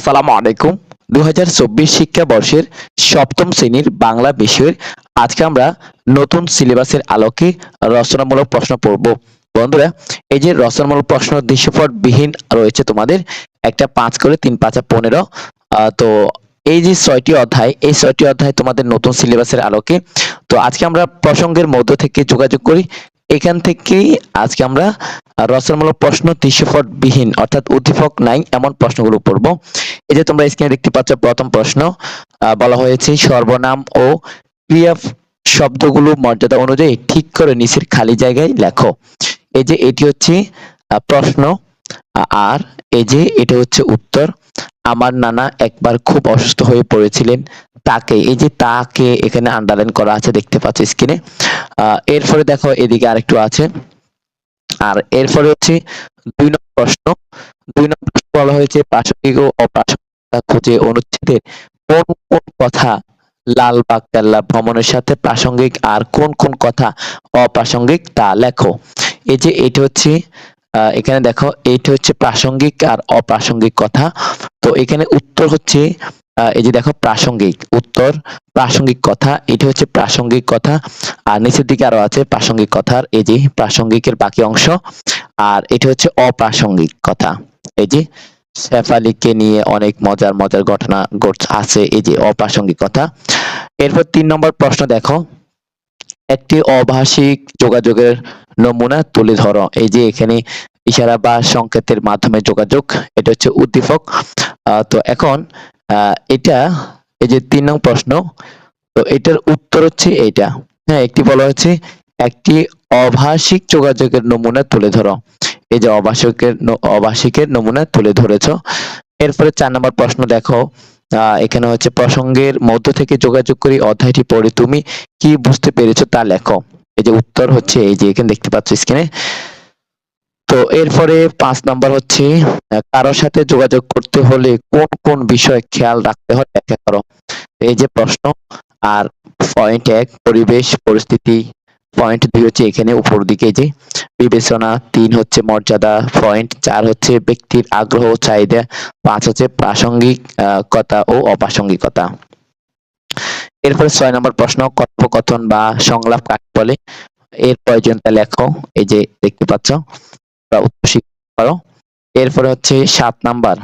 আসসালামু আলাইকুম। দু হাজার চব্বিশ শিক্ষাবর্ষের সপ্তম শ্রেণির বাংলা বিষয়ের আজকে আমরা নতুন সিলেবাসের আলোকে রচনামূলক প্রশ্ন পড়ব। বন্ধুরা, এই যে রচনামূলক প্রশ্ন দৃশ্যপট বিহীন রয়েছে তোমাদের, একটা পাঁচ করে তিন পাঁচা পনেরো তো এই যে ছয়টি অধ্যায়, এই ছয়টি অধ্যায় তোমাদের নতুন সিলেবাসের আলোকে, তো আজকে আমরা প্রসঙ্গের মধ্য থেকে যোগাযোগ করি। এখান থেকেই আজকে আমরা রচনামূলক প্রশ্ন দৃশ্যপট বিহীন অর্থাৎ উদ্দীপক নাই, এমন প্রশ্নগুলো পড়ব। এই যে তোমরা স্ক্রিনে দেখতে পাচ্ছ, প্রথম প্রশ্ন বলা হয়েছে সর্বনাম ও ক্রিয়া শব্দগুলো মর্যাদা অনুযায়ী ঠিক করে নিচের খালি জায়গায় লেখো। এই যে এটি হচ্ছে প্রশ্ন আর, এই যে এটা হচ্ছে উত্তর, আমার নানা একবার খুব অসুস্থ হয়ে পড়েছিলেন, তাকে, এই যে তাকে এখানে আন্ডারলাইন করা আছে, দেখতে পাচ্ছ স্ক্রিনে এরপরে দেখো, এদিকে আরেকটু আছে, আর এরপরে হচ্ছে, দুই নম্বর প্রশ্ন। দুই নম্বর প্রশ্ন বলা হয়েছে প্রাসঙ্গিক ও অপ্রাসঙ্গিক কথা খুঁজে অনুচ্ছেদের কোন কোন কথা লালবাগ কেল্লা ভ্রমণের সাথে প্রাসঙ্গিক আর কোন কোন কথা অপ্রাসঙ্গিক তা লেখো। এই যে এটা হচ্ছে এখানে দেখো, এটা হচ্ছে প্রাসঙ্গিক আর অপ্রাসঙ্গিক কথা। তো এখানে উত্তর হচ্ছে এই যে দেখো প্রাসঙ্গিক উত্তর, প্রাসঙ্গিক কথা, এটা হচ্ছে প্রাসঙ্গিক কথা। আর নিচের দিকে আরও আছে প্রাসঙ্গিক কথার, এই যে প্রাসঙ্গিকের বাকি অংশ। আর এটা হচ্ছে অপ্রাসঙ্গিক কথা। এই যে শেফালিকে নিয়ে অনেক মজার মজার ঘটনা ঘট- আছে এই যে অপ্রাসঙ্গিক কথা। এরপর তিন নম্বর প্রশ্ন দেখো। একটি অভাষিক যোগাযোগের নমুনা তুলে ধরো। এই যে এখানে ইশারা বা সংকেতের মাধ্যমে যোগাযোগ, এটা হচ্ছে উদ্দীপক। তো এখন এটা এই যে তিন নং প্রশ্ন, তো এটার উত্তর হচ্ছে এটা হ্যাঁ একটি বলা হচ্ছে একটি অভাষিক যোগাযোগের নমুনা তুলে ধরো। এই যে অভাষকের অভাষিকের নমুনা তুলে ধরেছো। এরপরে চার নম্বর প্রশ্ন দেখো। এখানে হচ্ছে, প্রসঙ্গের মধ্য থেকে যোগাযোগ করে, অধ্যায়টি পড়ে তুমি কি বুঝতে পেরেছ তা লেখো। এই যে উত্তর হচ্ছে এই যে, এখানে দেখতে পাচ্ছ স্ক্রিনে তো এরপরে পাঁচ নম্বর হচ্ছে কারোর সাথে যোগাযোগ করতে হলে কোন কোন বিষয় খেয়াল রাখতে হয় ব্যাখ্যা করো। এই যে প্রশ্ন, আর পয়েন্ট এক, পরিবেশ, পরিস্থিতি। পয়েন্ট দুই হচ্ছে এখানে উপর দিকে যে বিবেচনা, তিন হচ্ছে মর্যাদা। পয়েন্ট চার হচ্ছে ব্যক্তির আগ্রহ চাহিদা। পাঁচ হচ্ছে প্রাসঙ্গিকতা ও অপ্রাসঙ্গিকতা। এরপরে ছয় নম্বর প্রশ্ন, কথোপকথন বা সংলাপ কাকে বলে? এর প্রয়োজনটা লেখো। এই যে দেখতে পাচ্ছ উত্তর স্বীকার করো। এরপরে হচ্ছে সাত নাম্বার।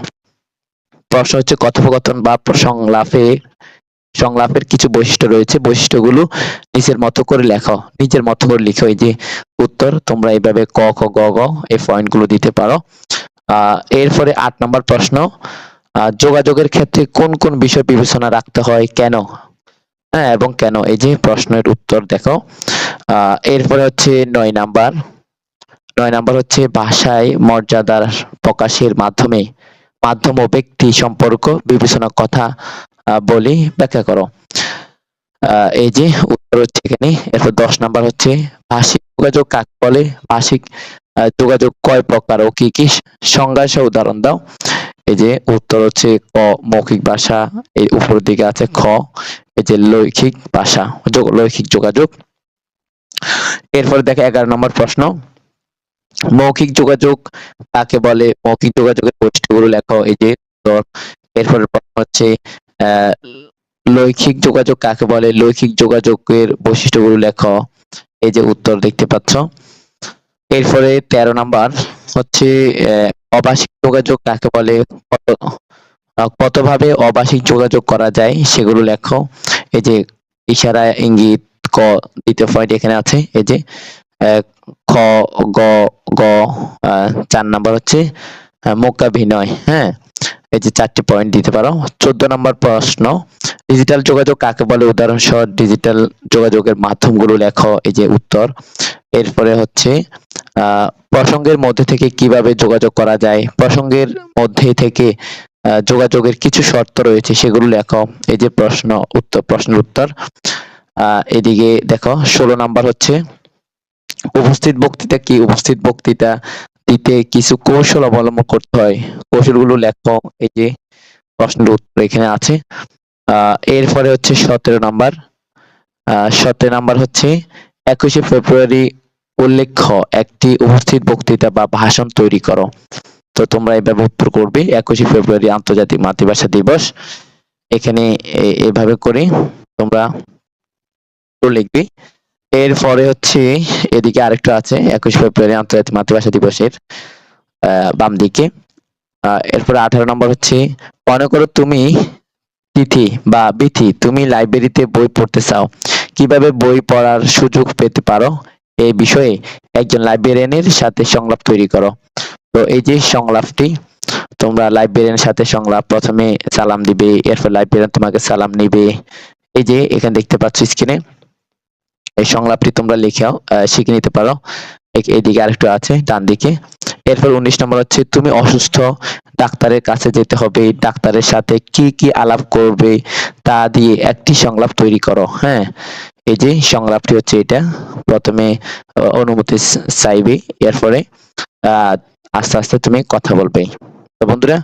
প্রশ্ন হচ্ছে কথোপকথন বা সংলাপে সংলাপের কিছু বৈশিষ্ট্য রয়েছে। বৈশিষ্ট্যগুলো নিজের মতো করে লেখো। নিজের মতো করে লিখো এই যে উত্তর। তোমরা এইভাবে ক, খ, গ গ এই পয়েন্টগুলো দিতে পারো। এরপরে আট নম্বর প্রশ্ন। যোগাযোগের ক্ষেত্রে কোন কোন বিষয় বিবেচনা রাখতে হয়? কেন? হ্যাঁ এবং কেন? এই যে প্রশ্নের উত্তর দেখো। এরপরে হচ্ছে নয় নাম্বার। নয় নাম্বার হচ্ছে ভাষায় মর্যাদার প্রকাশের মাধ্যমে মাধ্যম ও ব্যক্তি সম্পর্ক বিবেচনা কথা বলি ব্যাখ্যা করো। এই যে উত্তর হচ্ছে এখানে, এরপর দশ নাম্বার হচ্ছে ভাষিক যোগাযোগ কাকে বলে? ভাষিক যোগাযোগ কয় প্রকার ও কি কি? সংজ্ঞা সহ উদাহরণ দাও। এই যে উত্তর হচ্ছে ক, মৌখিক ভাষা, এই উপর দিকে আছে খ, এই যে লৈখিক ভাষা লৈখিক যোগাযোগ। এরপরে দেখো এগারো নম্বর প্রশ্ন। মৌখিক যোগাযোগ কাকে বলে? মৌখিক যোগাযোগের বৈশিষ্ট্যগুলো লেখো। এই যে এরপরে হচ্ছে লৈখিক যোগাযোগ কাকে বলে? লৈখিক যোগাযোগের বৈশিষ্ট্যগুলো লেখো। এই যে উত্তর দেখতে পাচ্ছ। এরপরে তেরো নাম্বার হচ্ছে অবাসিক যোগাযোগ কাকে বলে? কত কতভাবে অবাসিক যোগাযোগ করা যায় সেগুলো লেখো। এই যে ইশারা, ইঙ্গিত, ক, দ্বিতীয় পয়েন্ট এখানে আছে। এই যে খ, গ গ চার নাম্বার হচ্ছে মোকাভিনয় হ্যাঁ? এই যে চারটি পয়েন্ট দিতে পারো। চোদ্দ নম্বর প্রশ্ন ডিজিটাল যোগাযোগ কাকে বলে? উদাহরণ ডিজিটাল যোগাযোগের মাধ্যমগুলো লেখো, এই যে উত্তর। এরপরে হচ্ছে প্রসঙ্গের মধ্যে থেকে কীভাবে যোগাযোগ করা যায়? প্রসঙ্গের মধ্যে থেকে যোগাযোগের কিছু শর্ত রয়েছে, সেগুলো লেখো। এই যে প্রশ্ন, উত্তর, প্রশ্নের উত্তর। এদিকে দেখো, ষোলো নাম্বার হচ্ছে উপস্থিত বক্তৃতা কি? উপস্থিত বক্তৃতা দিতে কিছু কৌশল অবলম্বন করতে হয়। কৌশলগুলো লেখো, এই যে প্রশ্নের উত্তর এখানে আছে। এরপরে হচ্ছে সতেরো নাম্বার। সতেরো নাম্বার হচ্ছে, একুশে ফেব্রুয়ারি উল্লেখ্য একটি উপস্থিত বক্তৃতা বা ভাষণ তৈরি করো। তো তোমরা এভাবে উত্তর করবে, একুশে ফেব্রুয়ারি আন্তর্জাতিক মাতৃভাষা দিবস। এখানে এভাবে করে তোমরা লিখবে। এরপরে হচ্ছে এদিকে আরেকটা আছে, একুশ ফেব্রুয়ারি আন্তর্জাতিক মাতৃভাষা দিবসের বাম দিকে। এরপরে আঠারো নম্বর হচ্ছে, মনে করো তুমি তিথি বা বিথি, তুমি লাইব্রেরিতে বই পড়তে চাও, কীভাবে বই পড়ার সুযোগ পেতে পারো? এই বিষয়ে একজন লাইব্রেরিয়ানের সাথে সংলাপ তৈরি করো। তো এই যে সংলাপটি, তোমরা লাইব্রেরিয়ানের সাথে সংলাপ প্রথমে সালাম দিবে, এরপর লাইব্রেরিয়ান তোমাকে সালাম নিবে। এই যে এখানে দেখতে পাচ্ছ স্ক্রিনে এই সংলাপটি তোমরা লিখেও শিখে নিতে পারো। এ- এইদিকে আরেকটু আছে ডান দিকে। এরপর উনিশ নম্বর হচ্ছে তুমি অসুস্থ ডাক্তারের কাছে যেতে হবে। ডাক্তারের সাথে কি কি আলাপ করবে তা দিয়ে একটি সংলাপ তৈরি করো। হ্যাঁ এই যে সংলাপটি হচ্ছে এটা। প্রথমে অনুমতি চাইবে এরপরে আহ, আস্তে আস্তে তুমি কথা বলবে। তো বন্ধুরা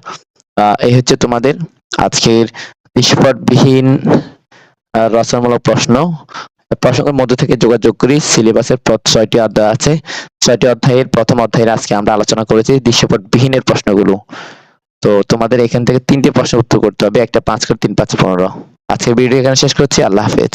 আহ, এই হচ্ছে তোমাদের আজকের আহ, রচনামূলক প্রশ্ন। প্রশ্নের মধ্যে থেকে যোগাযোগ করি, সিলেবাসের ছয়টি অধ্যায় আছে। ছয়টি অধ্যায়ের প্রথম অধ্যায়ের আজকে আমরা আলোচনা করেছি দৃশ্যপটবিহীনের প্রশ্নগুলো। তো তোমাদের এখান থেকে তিনটি প্রশ্ন উত্তর করতে হবে, একটা পাঁচ করে তিন, পাঁচ পনেরো। আজকের ভিডিও এখানে শেষ করছি, আল্লাহ হাফেজ।